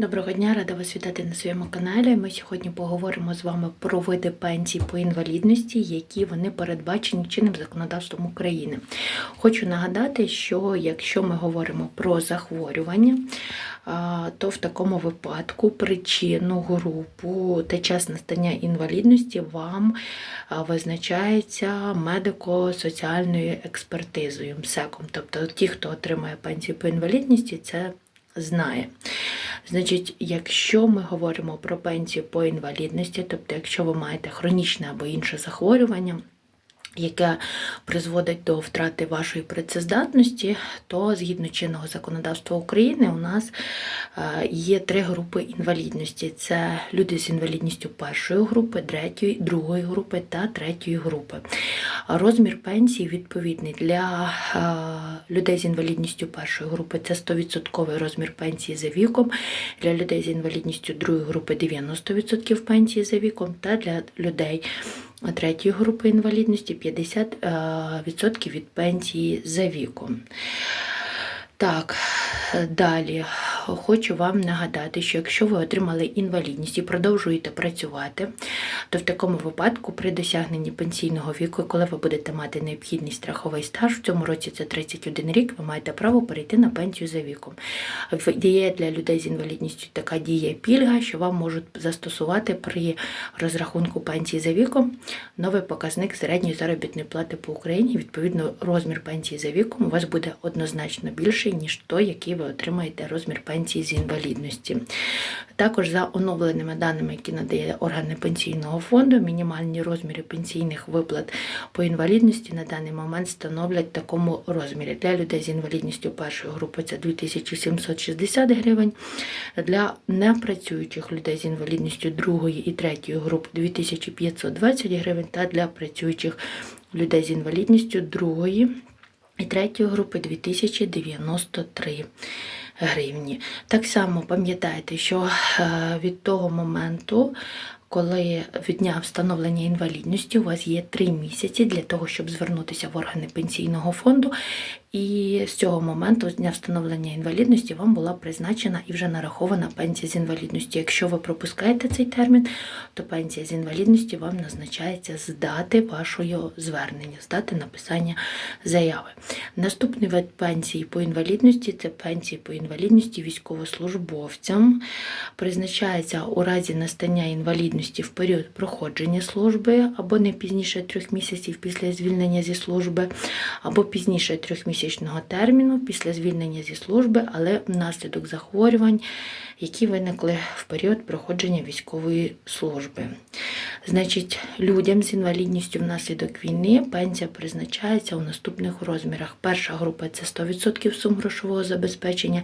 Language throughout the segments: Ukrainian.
Доброго дня, рада вас вітати на своєму каналі. Ми сьогодні поговоримо з вами про види пенсій по інвалідності, які вони передбачені чинним законодавством України. Хочу нагадати, що якщо ми говоримо про захворювання, то в такому випадку причину, групу та час настання інвалідності вам визначається медико-соціальною експертизою МСЕКом. Тобто ті, хто отримує пенсію по інвалідності, це знає. Значить, якщо ми говоримо про пенсію по інвалідності, тобто, якщо ви маєте хронічне або інше захворювання, яке призводить до втрати вашої працездатності, то згідно чинного законодавства України у нас е, є три групи інвалідності: це люди з інвалідністю першої групи, третьої, другої групи та третьої групи. Розмір пенсії відповідний для е, людей з інвалідністю першої групи. Це 100% розмір пенсії за віком, для людей з інвалідністю другої групи 90% пенсії за віком, та для людей третьої групи інвалідності 50% від пенсії за віком. Так, далі хочу вам нагадати, що якщо ви отримали інвалідність і продовжуєте працювати, то в такому випадку при досягненні пенсійного віку, коли ви будете мати необхідний страховий стаж, в цьому році це 31 рік, ви маєте право перейти на пенсію за віком. В- Є для людей з інвалідністю така дія пільга, що вам можуть застосувати при розрахунку пенсії за віком новий показник середньої заробітної плати по Україні. Відповідно, розмір пенсії за віком у вас буде однозначно більший, ніж той, який ви отримаєте розмір пенсії з інвалідності. Також за оновленими даними, які надає органи пенсійного фонду, мінімальні розміри пенсійних виплат по інвалідності на даний момент становлять в такому розмірі. Для людей з інвалідністю першої групи це 2760 гривень, для непрацюючих людей з інвалідністю другої і третьої групи 2520 гривень та для працюючих людей з інвалідністю другої і третьої групи 2093 гривні. Так само пам'ятайте, що е, від того моменту, коли від дня встановлення інвалідності у вас є три місяці для того, щоб звернутися в органи пенсійного фонду, і з цього моменту, з дня встановлення інвалідності, вам була призначена і вже нарахована пенсія з інвалідності. Якщо ви пропускаєте цей термін, то пенсія з інвалідності вам назначається з дати вашого звернення, з дати написання заяви. Наступний вид пенсії по інвалідності це пенсії по інвалідності військовослужбовцям. Призначається у разі настання інвалідності в період проходження служби або не пізніше трьох місяців після звільнення зі служби, або пізніше трьохмісячного терміну після звільнення зі служби, але внаслідок захворювань, які виникли в період проходження військової служби. Значить, людям з інвалідністю внаслідок війни пенсія призначається у наступних розмірах. Перша група це 100% сум грошового забезпечення,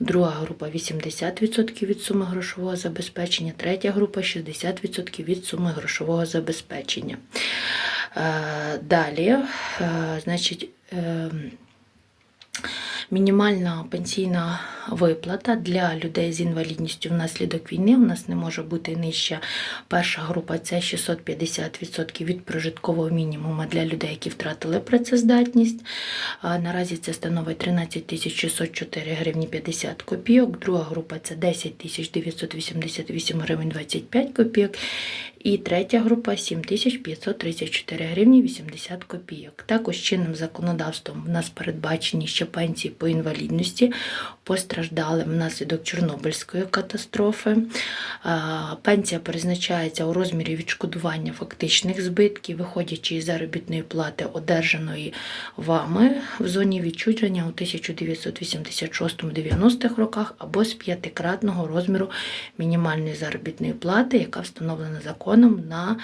друга група 80% від суми грошового забезпечення, третя група 60% від суми грошового забезпечення. Е, Далі, е, значить, ем, Мінімальна пенсійна виплата для людей з інвалідністю внаслідок війни у нас не може бути нижча. Перша група це 650% від прожиткового мінімуму для людей, які втратили працездатність. Наразі це становить 13 604 гривні 50 копійок. Друга група це 10 988 гривень 25 копійок. І третя група 7534 гривні 80 копійок. Також чинним законодавством в нас передбачені ще пенсії по інвалідності постраждали внаслідок Чорнобильської катастрофи. Пенсія призначається у розмірі відшкодування фактичних збитків, виходячи із заробітної плати, одержаної вами в зоні відчуження у 1986-90-х роках або з п'ятикратного розміру мінімальної заробітної плати, яка встановлена законом на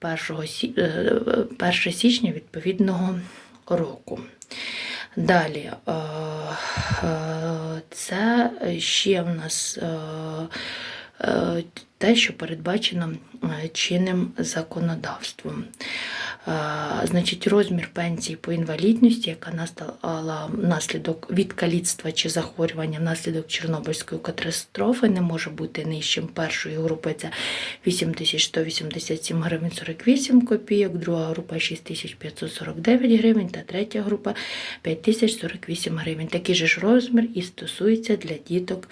1 сі- е, 1 січня відповідного року. Далі, е, е, це ще в нас е, те, що передбачено е, чинним законодавством. Е, Значить, розмір пенсії по інвалідності, яка настала внаслідок від каліцтва чи захворювання внаслідок Чорнобильської катастрофи, не може бути нижчим першої групи це 8187 гривень 48 копійок, друга група 6549 гривень та третя група 5048 гривень. Такий же ж розмір і стосується для діток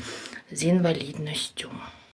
з інвалідністю.